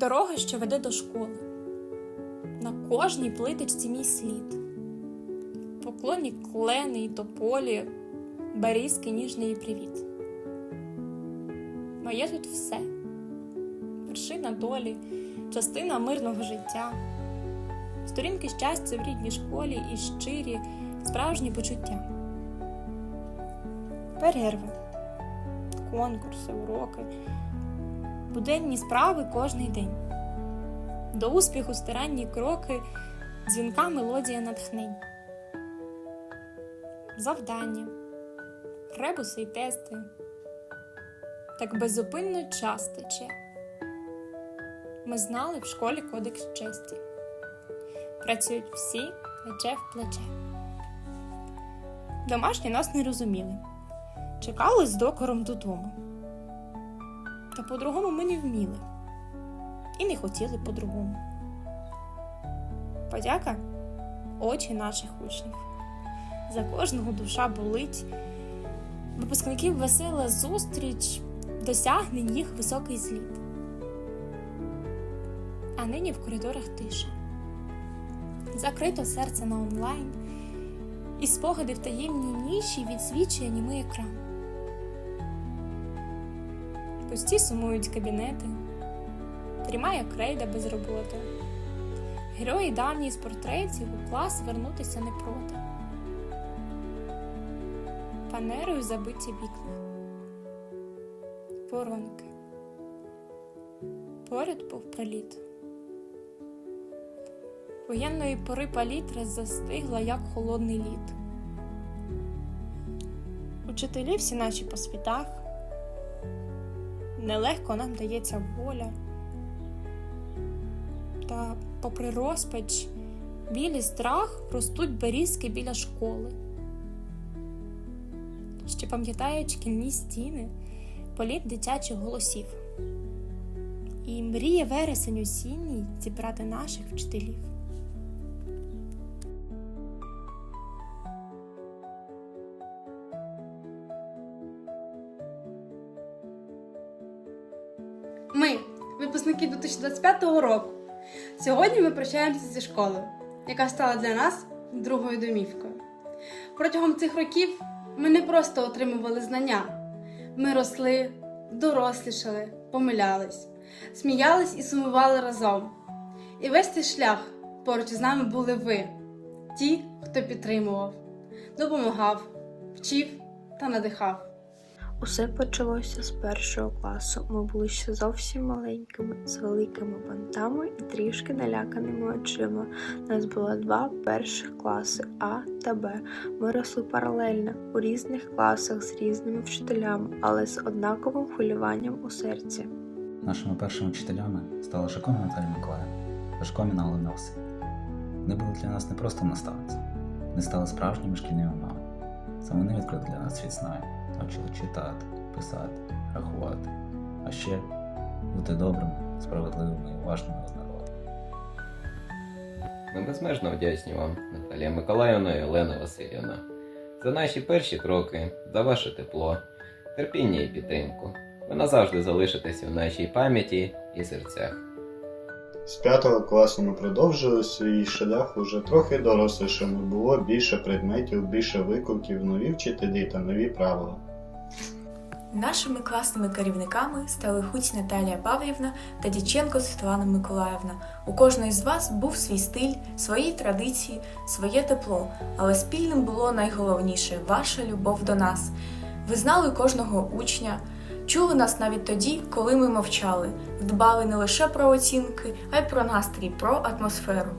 Дорога, що веде до школи. На кожній плиточці мій слід. Поклонні клени й тополі, берізки ніжний привіт. Моє тут все. Вершина долі, частина мирного життя, сторінки щастя в рідній школі і щирі, справжні почуття. Перерви, конкурси, уроки, буденні справи кожний день. До успіху старанні кроки, дзвінка мелодія натхнень. Завдання, ребуси й тести. Так безупинно час тече. Ми знали в школі кодекс честі. Працюють всі плече в плече. Домашні нас не розуміли. Чекали з докором додому. Та по-другому ми не вміли і не хотіли по-другому. Подяка очі наших учнів. За кожного душа болить. Випускників весела зустріч, досягнень їх високий зліт. А нині в коридорах тиша. Закрито серце на онлайн, і спогади в таємній ніші відсвічує німий екран. Пусті сумують кабінети, Тримає крейда без роботи. Герої давні з портретів у клас вернутися не проти. Панерою забиті вікна. Воронки. Поряд був приліт. Воєнної пори палітра застигла, як холодний лід. Учителі всі наші по світах. Нелегко нам дається воля. Та, попри розпач, білі страх ростуть берізки біля школи. Ще пам'ятають шкільні стіни, політ дитячих голосів. І мріє вересень осінній зібрати наших вчителів. Випускники 2025 року. Сьогодні ми прощаємося зі школою, яка стала для нас другою домівкою. Протягом цих років ми не просто отримували знання, ми росли, дорослішали, помилялись, сміялись і сумували разом. І весь цей шлях поруч із нами були ви, ті, хто підтримував, допомагав, вчив та надихав. Усе почалося з першого класу. Ми були ще зовсім маленькими, з великими бантами і трішки наляканими очима. Нас було два перших класи А та Б. Ми росли паралельно у різних класах з різними вчителями, але з однаковим хвилюванням у серці. Нашими першими вчителями стала Жакона Наталія Миколаївна та Шкоміна Олена Васильівна. Вони були для нас не просто наставниці, вони стали справжніми шкільними мамами. Саме вони відкрили для нас світ знань, навчили читати, писати, рахувати, а ще бути добрими, справедливими і уважними одне до. Ми безмежно вдячні вам, Наталія Миколаївна і Олена Васильівна, за наші перші кроки, за ваше тепло, терпіння і підтримку. Ви назавжди залишитеся в нашій пам'яті і серцях. З п'ятого класу ми продовжили свій шлях уже трохи дорослішими. Було більше предметів, більше викликів, нові вчителі та нові правила. Нашими класними керівниками стали Хуць Наталія Павлівна та Діченко Світлана Миколаївна. У кожної з вас був свій стиль, свої традиції, своє тепло, але спільним було найголовніше ваша любов до нас. Ви знали кожного учня, чули нас навіть тоді, коли ми мовчали, дбали не лише про оцінки, а й про настрій, про атмосферу.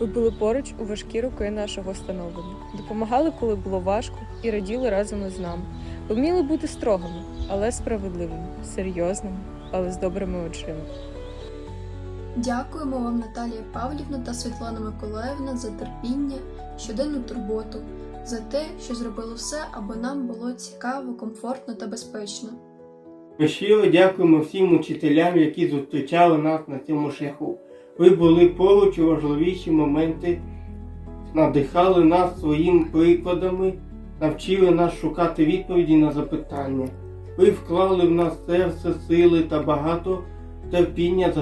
Ви були поруч у важкі роки нашого становлення, допомагали, коли було важко, і раділи разом із нами. Ви вміли бути строгими, але справедливими, серйозними, але з добрими очима. Дякуємо вам, Наталія Павлівна та Світлана Миколаївна, за терпіння, щоденну турботу, за те, що зробили все, аби нам було цікаво, комфортно та безпечно. Ми щиро дякуємо всім учителям, які зустрічали нас на цьому шляху. Ви були поруч у важливіші моменти, надихали нас своїми прикладами, навчили нас шукати відповіді на запитання. Ви вклали в нас серце, сили та багато терпіння за